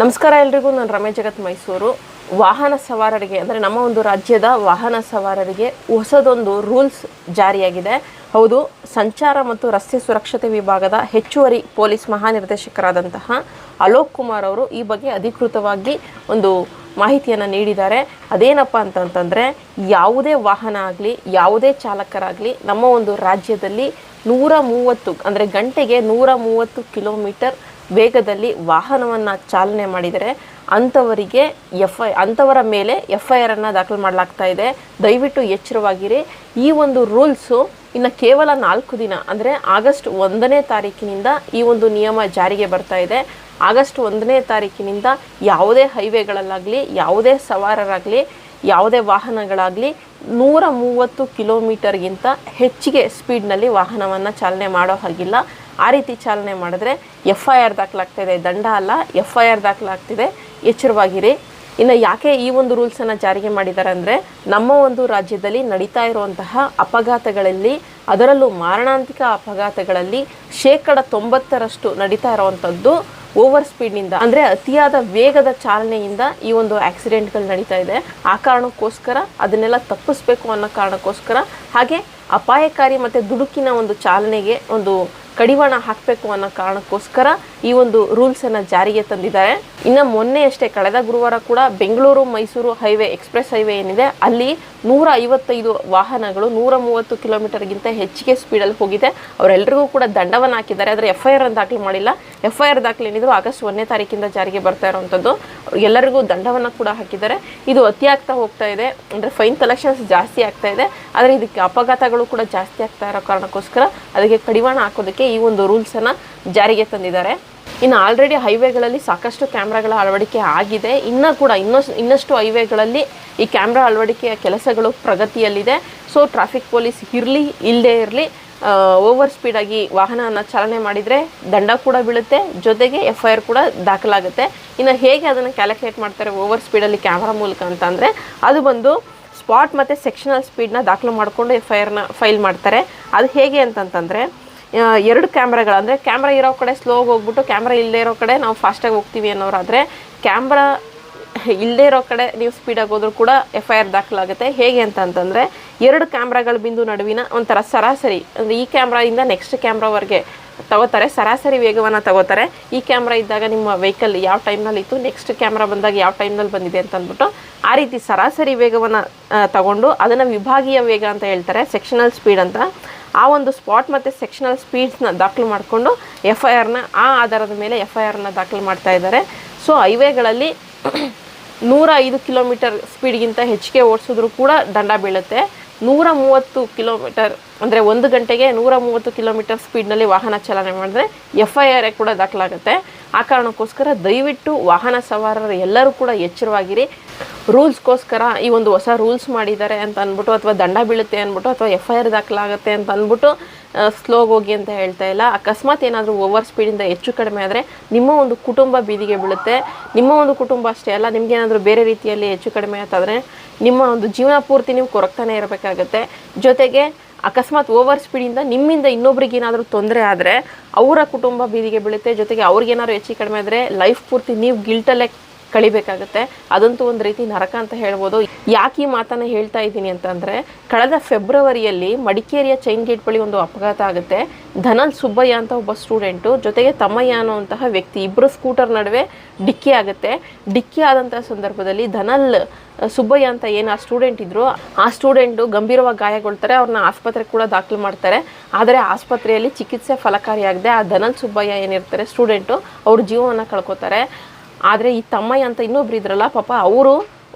ನಮಸ್ಕಾರ ಎಲ್ರಿಗೂ, ನಾನು ರಮೇಶ್ ಜಗತ್ ಮೈಸೂರು. ವಾಹನ ಸವಾರರಿಗೆ, ಅಂದರೆ ನಮ್ಮ ಒಂದು ರಾಜ್ಯದ ವಾಹನ ಸವಾರರಿಗೆ ಹೊಸದೊಂದು ರೂಲ್ಸ್ ಜಾರಿಯಾಗಿದೆ. ಹೌದು, ಸಂಚಾರ ಮತ್ತು ರಸ್ತೆ ಸುರಕ್ಷತೆ ವಿಭಾಗದ ಹೆಚ್ಚುವರಿ ಪೊಲೀಸ್ ಮಹಾನಿರ್ದೇಶಕರಾದಂತಹ ಅಲೋಕ್ ಕುಮಾರ್ ಅವರು ಈ ಬಗ್ಗೆ ಅಧಿಕೃತವಾಗಿ ಒಂದು ಮಾಹಿತಿಯನ್ನು ನೀಡಿದ್ದಾರೆ. ಅದೇನಪ್ಪ ಅಂತಂತಂದರೆ, ಯಾವುದೇ ವಾಹನ ಆಗಲಿ, ಯಾವುದೇ ಚಾಲಕರಾಗಲಿ, ನಮ್ಮ ಒಂದು ರಾಜ್ಯದಲ್ಲಿ ನೂರ ಮೂವತ್ತು, ಅಂದರೆ ಗಂಟೆಗೆ ನೂರ ಮೂವತ್ತು ಕಿಲೋಮೀಟರ್ ವೇಗದಲ್ಲಿ ವಾಹನವನ್ನು ಚಾಲನೆ ಮಾಡಿದರೆ ಅಂಥವರಿಗೆ ಎಫ್ ಐ ಅಂಥವರ ಮೇಲೆ ಎಫ್ ಐ ಆರನ್ನು ದಾಖಲು ಮಾಡಲಾಗ್ತಾ ಇದೆ. ದಯವಿಟ್ಟು ಎಚ್ಚರವಾಗಿರಿ. ಈ ಒಂದು ರೂಲ್ಸು ಇನ್ನು ಕೇವಲ ನಾಲ್ಕು ದಿನ, ಅಂದರೆ ಆಗಸ್ಟ್ ಒಂದನೇ ತಾರೀಕಿನಿಂದ ಈ ಒಂದು ನಿಯಮ ಜಾರಿಗೆ ಬರ್ತಾ ಇದೆ. ಆಗಸ್ಟ್ ಒಂದನೇ ತಾರೀಕಿನಿಂದ ಯಾವುದೇ ಹೈವೇಗಳಲ್ಲಾಗಲಿ, ಯಾವುದೇ ಸವಾರರಾಗಲಿ, ಯಾವುದೇ ವಾಹನಗಳಾಗಲಿ ನೂರ ಮೂವತ್ತು ಕಿಲೋಮೀಟರ್ಗಿಂತ ಹೆಚ್ಚಿಗೆ ಸ್ಪೀಡ್ನಲ್ಲಿ ವಾಹನವನ್ನು ಚಾಲನೆ ಮಾಡೋ ಹಾಗಿಲ್ಲ. ಆ ರೀತಿ ಚಾಲನೆ ಮಾಡಿದ್ರೆ ಎಫ್ ಐ ಆರ್ ದಾಖಲಾಗ್ತಿದೆ. ದಂಡ ಅಲ್ಲ ಎಫ್ ಐ ಆರ್ ದಾಖಲಾಗ್ತಿದೆ. ಎಚ್ಚರವಾಗಿರಿ. ಇನ್ನು ಯಾಕೆ ಈ ಒಂದು ರೂಲ್ಸನ್ನು ಜಾರಿಗೆ ಮಾಡಿದ್ದಾರೆ ಅಂದರೆ ನಮ್ಮ ಒಂದು ರಾಜ್ಯದಲ್ಲಿ ನಡೀತಾ ಇರುವಂತಹ ಅಪಘಾತಗಳಲ್ಲಿ, ಅದರಲ್ಲೂ ಮಾರಣಾಂತಿಕ ಅಪಘಾತಗಳಲ್ಲಿ ಶೇಕಡ ತೊಂಬತ್ತರಷ್ಟು ನಡೀತಾ ಇರುವಂಥದ್ದು ಓವರ್ ಸ್ಪೀಡ್ನಿಂದ, ಅಂದರೆ ಅತಿಯಾದ ವೇಗದ ಚಾಲನೆಯಿಂದ ಈ ಒಂದು ಆಕ್ಸಿಡೆಂಟ್ಗಳು ನಡೀತಾ ಇದೆ. ಆ ಕಾರಣಕ್ಕೋಸ್ಕರ ಅದನ್ನೆಲ್ಲ ತಪ್ಪಿಸ್ಬೇಕು ಅನ್ನೋ ಕಾರಣಕ್ಕೋಸ್ಕರ ಹಾಗೆ ಅಪಾಯಕಾರಿ ಮತ್ತು ದುಡುಕಿನ ಒಂದು ಚಾಲನೆಗೆ ಒಂದು ಕಡಿವಾಣ ಹಾಕಬೇಕು ಅನ್ನೋ ಕಾರಣಕ್ಕೋಸ್ಕರ ಈ ಒಂದು ರೂಲ್ಸನ್ನು ಜಾರಿಗೆ ತಂದಿದ್ದಾರೆ. ಇನ್ನು ಮೊನ್ನೆ ಅಷ್ಟೇ ಕಳೆದ ಗುರುವಾರ ಕೂಡ Bengaluru Mysuru highway expressway highway ಏನಿದೆ, ಅಲ್ಲಿ ನೂರ ಐವತ್ತೈದು ವಾಹನಗಳು ನೂರ ಮೂವತ್ತು ಕಿಲೋಮೀಟರ್ಗಿಂತ ಹೆಚ್ಚಿಗೆ ಸ್ಪೀಡಲ್ಲಿ ಹೋಗಿದೆ. ಅವರೆಲ್ಲರಿಗೂ ಕೂಡ ದಂಡವನ್ನು ಹಾಕಿದ್ದಾರೆ. ಆದರೆ ಎಫ್ ಐ ಆರ್ ದಾಖಲು ಮಾಡಿಲ್ಲ. ಎಫ್ ಐ ಆರ್ ದಾಖಲೆ ಏನಿದ್ರು ಆಗಸ್ಟ್ ಒಂದನೇ ತಾರೀಕಿಂದ ಜಾರಿಗೆ ಬರ್ತಾ ಇರುವಂಥದ್ದು ಎಲ್ಲರಿಗೂ ದಂಡವನ್ನು ಕೂಡ ಹಾಕಿದ್ದಾರೆ. ಇದು ಅತಿ ಆಗ್ತಾ ಹೋಗ್ತಾ ಇದೆ. ಅಂದರೆ ಫೈನ್ ಕಲೆಕ್ಷನ್ಸ್ ಜಾಸ್ತಿ ಆಗ್ತಾ ಇದೆ. ಆದರೆ ಇದಕ್ಕೆ ಅಪಘಾತಗಳು ಕೂಡ ಜಾಸ್ತಿ ಆಗ್ತಾ ಇರೋ ಕಾರಣಕ್ಕೋಸ್ಕರ ಅದಕ್ಕೆ ಕಡಿವಾಣ ಹಾಕೋದಕ್ಕೆ ಈ ಒಂದು ರೂಲ್ಸನ್ನು ಜಾರಿಗೆ ತಂದಿದ್ದಾರೆ. ಇನ್ನು ಆಲ್ರೆಡಿ ಹೈವೇಗಳಲ್ಲಿ ಸಾಕಷ್ಟು ಕ್ಯಾಮ್ರಾಗಳ ಅಳವಡಿಕೆ ಆಗಿದೆ. ಇನ್ನೂ ಕೂಡ ಇನ್ನಷ್ಟು ಇನ್ನಷ್ಟು ಹೈವೇಗಳಲ್ಲಿ ಈ ಕ್ಯಾಮ್ರಾ ಅಳವಡಿಕೆಯ ಕೆಲಸಗಳು ಪ್ರಗತಿಯಲ್ಲಿದೆ. ಸೊ ಟ್ರಾಫಿಕ್ ಪೊಲೀಸ್ ಇರಲಿ ಇಲ್ಲದೇ ಇರಲಿ ಓವರ್ ಸ್ಪೀಡಾಗಿ ವಾಹನವನ್ನು ಚಾಲನೆ ಮಾಡಿದರೆ ದಂಡ ಕೂಡ ಬೀಳುತ್ತೆ. ಜೊತೆಗೆ ಎಫ್ ಐ ಆರ್ ಕೂಡ ದಾಖಲಾಗುತ್ತೆ. ಇನ್ನು ಹೇಗೆ ಅದನ್ನು ಕ್ಯಾಲ್ಕುಲೇಟ್ ಮಾಡ್ತಾರೆ ಓವರ್ ಸ್ಪೀಡಲ್ಲಿ ಕ್ಯಾಮ್ರಾ ಮೂಲಕ ಅಂತಂದರೆ ಅದು ಬಂದು ಸ್ಪಾಟ್ ಮತ್ತು ಸೆಕ್ಷನಲ್ ಸ್ಪೀಡ್ನ ದಾಖಲು ಮಾಡಿಕೊಂಡು ಎಫ್ ಐ ಆರ್ನ ಫೈಲ್ ಮಾಡ್ತಾರೆ. ಅದು ಹೇಗೆ ಅಂತಂತಂದರೆ ಎರಡು ಕ್ಯಾಮ್ರಾಗಳು. ಅಂದರೆ ಕ್ಯಾಮ್ರಾ ಇರೋ ಕಡೆ ಸ್ಲೋಗೆ ಹೋಗ್ಬಿಟ್ಟು ಕ್ಯಾಮ್ರಾ ಇಲ್ಲದೇ ಇರೋ ಕಡೆ ನಾವು ಫಾಸ್ಟಾಗಿ ಹೋಗ್ತೀವಿ ಅನ್ನೋರಾದರೆ ಕ್ಯಾಮ್ರಾ ಇಲ್ಲದೇ ಇರೋ ಕಡೆ ನೀವು ಸ್ಪೀಡಾಗಿ ಹೋದ್ರೂ ಕೂಡ ಎಫ್ ಐ ಆರ್ ದಾಖಲಾಗುತ್ತೆ. ಹೇಗೆ ಅಂತ ಅಂತಂದರೆ ಎರಡು ಕ್ಯಾಮ್ರಾಗಳ ಬಿಂದು ನಡುವಿನ ಒಂಥರ ಸರಾಸರಿ, ಅಂದರೆ ಈ ಕ್ಯಾಮ್ರಾಯಿಂದ ನೆಕ್ಸ್ಟ್ ಕ್ಯಾಮ್ರಾವರೆಗೆ ತಗೋತಾರೆ. ಸರಾಸರಿ ವೇಗವನ್ನು ತಗೋತಾರೆ. ಈ ಕ್ಯಾಮ್ರಾ ಇದ್ದಾಗ ನಿಮ್ಮ ವೆಹಿಕಲ್ ಯಾವ ಟೈಮ್ನಲ್ಲಿ ಇತ್ತು ನೆಕ್ಸ್ಟ್ ಕ್ಯಾಮ್ರಾ ಬಂದಾಗ ಯಾವ ಟೈಮ್ನಲ್ಲಿ ಬಂದಿದೆ ಅಂತ ಅಂದ್ಬಿಟ್ಟು ಆ ರೀತಿ ಸರಾಸರಿ ವೇಗವನ್ನು ತಗೊಂಡು ಅದನ್ನು ವಿಭಾಗೀಯ ವೇಗ ಅಂತ ಹೇಳ್ತಾರೆ ಸೆಕ್ಷನಲ್ ಸ್ಪೀಡ್ ಅಂತ. ಆ ಒಂದು ಸ್ಪಾಟ್ ಮತ್ತು ಸೆಕ್ಷನಲ್ ಸ್ಪೀಡ್ಸ್ನ ದಾಖಲು ಮಾಡಿಕೊಂಡು ಎಫ್ ಐ ಆರ್ನ ಆ ಆಧಾರದ ಮೇಲೆ ಎಫ್ ಐ ಆರ್ನ ದಾಖಲು ಮಾಡ್ತಾ ಇದ್ದಾರೆ. ಸೊ ಹೈವೇಗಳಲ್ಲಿ ನೂರ ಐದು ಕಿಲೋಮೀಟರ್ ಸ್ಪೀಡ್ಗಿಂತ ಹೆಚ್ಚಿಗೆ ಓಡಿಸಿದ್ರು ಕೂಡ ದಂಡ ಬೀಳುತ್ತೆ. ನೂರ ಮೂವತ್ತು ಕಿಲೋಮೀಟರ್ ಅಂದರೆ ಒಂದು ಗಂಟೆಗೆ ನೂರ ಮೂವತ್ತು ಕಿಲೋಮೀಟರ್ ಸ್ಪೀಡ್ನಲ್ಲಿ ವಾಹನ ಚಾಲನೆ ಮಾಡಿದ್ರೆ ಎಫ್ ಐ ಆರ್ ಕೂಡ ದಾಖಲಾಗುತ್ತೆ. ಆ ಕಾರಣಕ್ಕೋಸ್ಕರ ದಯವಿಟ್ಟು ವಾಹನ ಸವಾರರು ಎಲ್ಲರೂ ಕೂಡ ಎಚ್ಚರವಾಗಿರಿ. ರೂಲ್ಸ್ಗೋಸ್ಕರ ಈ ಒಂದು ಹೊಸ ರೂಲ್ಸ್ ಮಾಡಿದ್ದಾರೆ ಅಂತ ಅಂದ್ಬಿಟ್ಟು ಅಥವಾ ದಂಡ ಬೀಳುತ್ತೆ ಅಂದ್ಬಿಟ್ಟು ಅಥವಾ ಎಫ್ ಐ ಆರ್ ದಾಖಲಾಗುತ್ತೆ ಅಂತ ಅಂದ್ಬಿಟ್ಟು ಸ್ಲೋಗ್ ಹೋಗಿ ಅಂತ ಹೇಳ್ತಾ ಇಲ್ಲ. ಅಕಸ್ಮಾತ್ ಏನಾದರೂ ಓವರ್ ಸ್ಪೀಡಿಂದ ಹೆಚ್ಚು ಕಡಿಮೆ ಆದರೆ ನಿಮ್ಮ ಒಂದು ಕುಟುಂಬ ಬೀದಿಗೆ ಬೀಳುತ್ತೆ. ನಿಮ್ಮ ಒಂದು ಕುಟುಂಬ ಅಷ್ಟೇ ಅಲ್ಲ ನಿಮಗೇನಾದರೂ ಬೇರೆ ರೀತಿಯಲ್ಲಿ ಹೆಚ್ಚು ಕಡಿಮೆ ಆಯ್ತಾದರೆ ನಿಮ್ಮ ಒಂದು ಜೀವನ ಪೂರ್ತಿ ನೀವು ಕೊರಗ್ತಾನೆ ಇರಬೇಕಾಗತ್ತೆ. ಜೊತೆಗೆ ಅಕಸ್ಮಾತ್ ಓವರ್ ಸ್ಪೀಡಿಂದ ನಿಮ್ಮಿಂದ ಇನ್ನೊಬ್ರಿಗೆ ಏನಾದರೂ ತೊಂದರೆ ಆದರೆ, ಅವರ ಕುಟುಂಬ ಬೀದಿಗೆ ಬೀಳುತ್ತೆ. ಜೊತೆಗೆ ಅವ್ರಿಗೇನಾದ್ರು ಹೆಚ್ಚು ಕಡಿಮೆ ಆದರೆ ಲೈಫ್ ಪೂರ್ತಿ ನೀವು ಗಿಲ್ಟಲ್ಲೇ ಕಳಿಬೇಕಾಗುತ್ತೆ. ಅದಂತೂ ಒಂದು ರೀತಿ ನರಕ ಅಂತ ಹೇಳ್ಬೋದು. ಯಾಕೆ ಈ ಮಾತನ್ನು ಹೇಳ್ತಾ ಇದ್ದೀನಿ ಅಂತಂದರೆ, ಕಳೆದ ಫೆಬ್ರವರಿಯಲ್ಲಿ ಮಡಿಕೇರಿಯ ಚೈನ್ ಗೇಟ್ ಬಳಿ ಒಂದು ಅಪಘಾತ ಆಗುತ್ತೆ. ಧನಲ್ ಸುಬ್ಬಯ್ಯ ಅಂತ ಒಬ್ಬ ಸ್ಟೂಡೆಂಟು, ಜೊತೆಗೆ ತಮ್ಮಯ್ಯ ಅನ್ನುವಂತಹ ವ್ಯಕ್ತಿ ಇಬ್ಬರು ಸ್ಕೂಟರ್ ನಡುವೆ ಡಿಕ್ಕಿ ಆಗುತ್ತೆ. ಡಿಕ್ಕಿ ಆದಂಥ ಸಂದರ್ಭದಲ್ಲಿ ಧನಲ್ ಸುಬ್ಬಯ್ಯ ಅಂತ ಏನು ಆ ಸ್ಟೂಡೆಂಟ್ ಇದ್ರು, ಆ ಸ್ಟೂಡೆಂಟು ಗಂಭೀರವಾಗಿ ಗಾಯಗೊಳ್ತಾರೆ. ಅವ್ರನ್ನ ಆಸ್ಪತ್ರೆಗೆ ಕೂಡ ದಾಖಲು ಮಾಡ್ತಾರೆ. ಆದರೆ ಆಸ್ಪತ್ರೆಯಲ್ಲಿ ಚಿಕಿತ್ಸೆ ಫಲಕಾರಿಯಾಗದೆ ಆ ಧನಲ್ ಸುಬ್ಬಯ್ಯ ಏನಿರ್ತಾರೆ, ಸ್ಟೂಡೆಂಟು, ಅವ್ರ ಜೀವವನ್ನು ಕಳ್ಕೊತಾರೆ. ಆದರೆ ಈ ತಮ್ಮಯ್ಯ ಅಂತ ಇನ್ನೊಬ್ರು ಇದ್ರಲ್ಲ, ಪಾಪ ಅವರು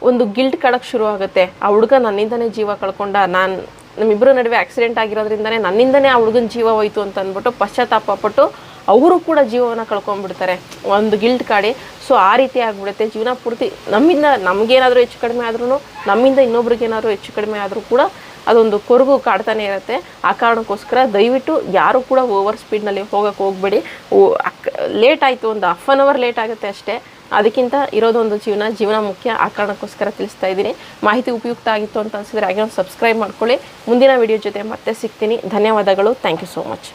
ಒಂದು ಗಿಲ್ಟ್ ಕಳಕ್ಕೆ ಶುರು ಆಗುತ್ತೆ. ಆ ಹುಡುಗ ನನ್ನಿಂದನೇ ಜೀವ ಕಳ್ಕೊಂಡ, ನಾನು ನಮ್ಮಿಬ್ಬರ ನಡುವೆ ಆಕ್ಸಿಡೆಂಟ್ ಆಗಿರೋದ್ರಿಂದನೇ ನನ್ನಿಂದನೇ ಆ ಹುಡುಗನ ಜೀವ ಹೋಯ್ತು ಅಂತ ಅಂದ್ಬಿಟ್ಟು ಪಶ್ಚಾತ್ತಾಪ ಪಟ್ಟು ಅವರು ಕೂಡ ಜೀವವನ್ನು ಕಳ್ಕೊಂಡ್ಬಿಡ್ತಾರೆ. ಒಂದು ಗಿಲ್ಟ್ ಕಾಡಿ. ಸೊ ಆ ರೀತಿ ಆಗಿಬಿಡುತ್ತೆ. ಜೀವನ ಪೂರ್ತಿ ನಮ್ಮಿಂದ ನಮಗೇನಾದರೂ ಹೆಚ್ಚು ಕಡಿಮೆ ಆದ್ರೂ ನಮ್ಮಿಂದ ಇನ್ನೊಬ್ರಿಗೇನಾದರೂ ಹೆಚ್ಚು ಕಡಿಮೆ ಆದರೂ ಕೂಡ ಅದೊಂದು ಕೊರಗು ಕಾಡ್ತಾನೆ ಇರುತ್ತೆ. ಆ ಕಾರಣಕ್ಕೋಸ್ಕರ ದಯವಿಟ್ಟು ಯಾರು ಕೂಡ ಓವರ್ ಸ್ಪೀಡ್ನಲ್ಲಿ ಹೋಗೋಕ್ಕೆ ಹೋಗಬೇಡಿ. ಲೇಟ್ ಆಯಿತು, ಒಂದು ಹಾಫ್ ಆನ್ ಅವರ್ ಲೇಟ್ ಆಗುತ್ತೆ ಅಷ್ಟೇ. ಅದಕ್ಕಿಂತ ಇರೋದೊಂದು ಜೀವನ ಜೀವನ ಮುಖ್ಯ ಆ ಕಾರಣಕ್ಕೋಸ್ಕರ ತಿಳಿಸ್ತಾ ಇದ್ದೀನಿ. ಮಾಹಿತಿ ಉಪಯುಕ್ತ ಆಗಿತ್ತು ಅಂತ ಅನ್ಸಿದ್ರೆ ಹಾಗೆ ಒಂದು ಸಬ್ಸ್ಕ್ರೈಬ್ ಮಾಡ್ಕೊಳ್ಳಿ. ಮುಂದಿನ ವಿಡಿಯೋ ಜೊತೆ ಮತ್ತೆ ಸಿಗ್ತೀನಿ. ಧನ್ಯವಾದಗಳು. Thank you so much